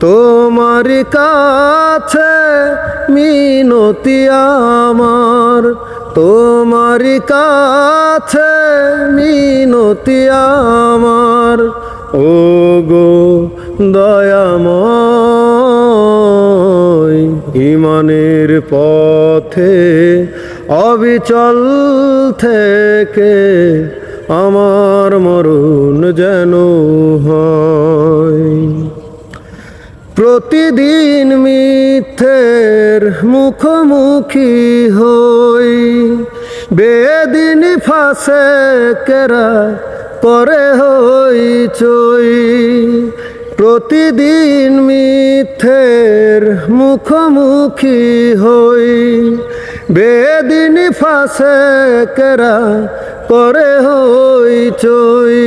তোমার কাছে মিনতি আমার। তোমার কাছে মিনতি আমার। ও গো দয়াময়, ইমানের পথে অবিচল থেকে আমার মরণ যেন প্রতিদিন মিথ্যের মুখোমুখি হই। বেদিন ফাঁসে কেরা করে হই চই। প্রতিদিন মিথ্যের মুখোমুখি হই। বেদিন ফাঁসে কেরা করে হই চই।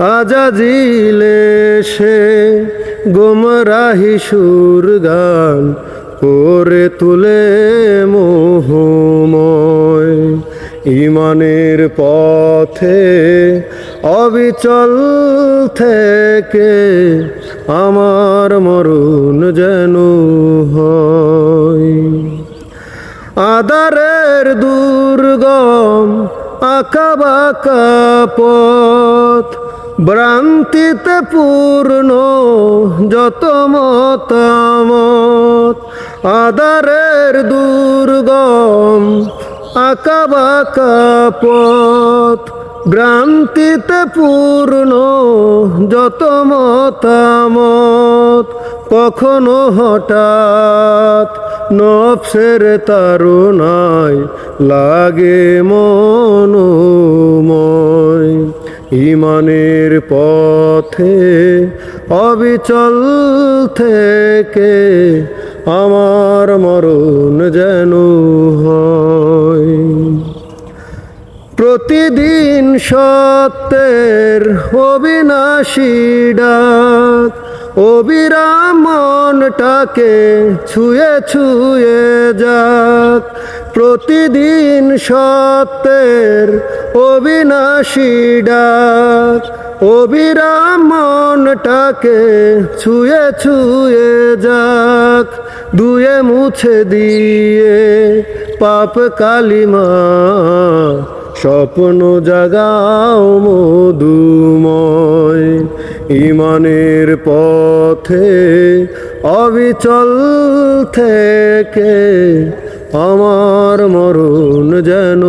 আজাজিলে সে গোমরাহি সুর গান করে তুলে মোহময়। ইমানের পথে অবিচল থেকে আমার মরণ যেন হয়। আদারের দুর্গম আঁকা বাঁকা পথ। ভ্রান্তিতে পূর্ণ যত মতামত। আদারের দুর্গম আঁকা বাঁকা পথ। ভ্রান্তিতে পূর্ণ যত মতামত কখনো হঠাৎ নফসের তারুণায় লাগে মনোময়। ইমানের পথে অবিচল থেকে আমার মরণ যেন প্রতিদিন সত্যের অবিনাশী ডাক। অবিরাম মনটাকে ছুঁয়ে ছুঁয়ে যাক। প্রতিদিন সত্যের অবিনাশী ডাক। অবিরাম মনটাকে ছুঁয়ে ছুঁয়ে যাক। দুয়ে মুছে দিয়ে পাপ কালিমা স্বপ্ন জাগাও মধুময়। ইমানের পথে অবিচল থেকে আমার মরণ যেন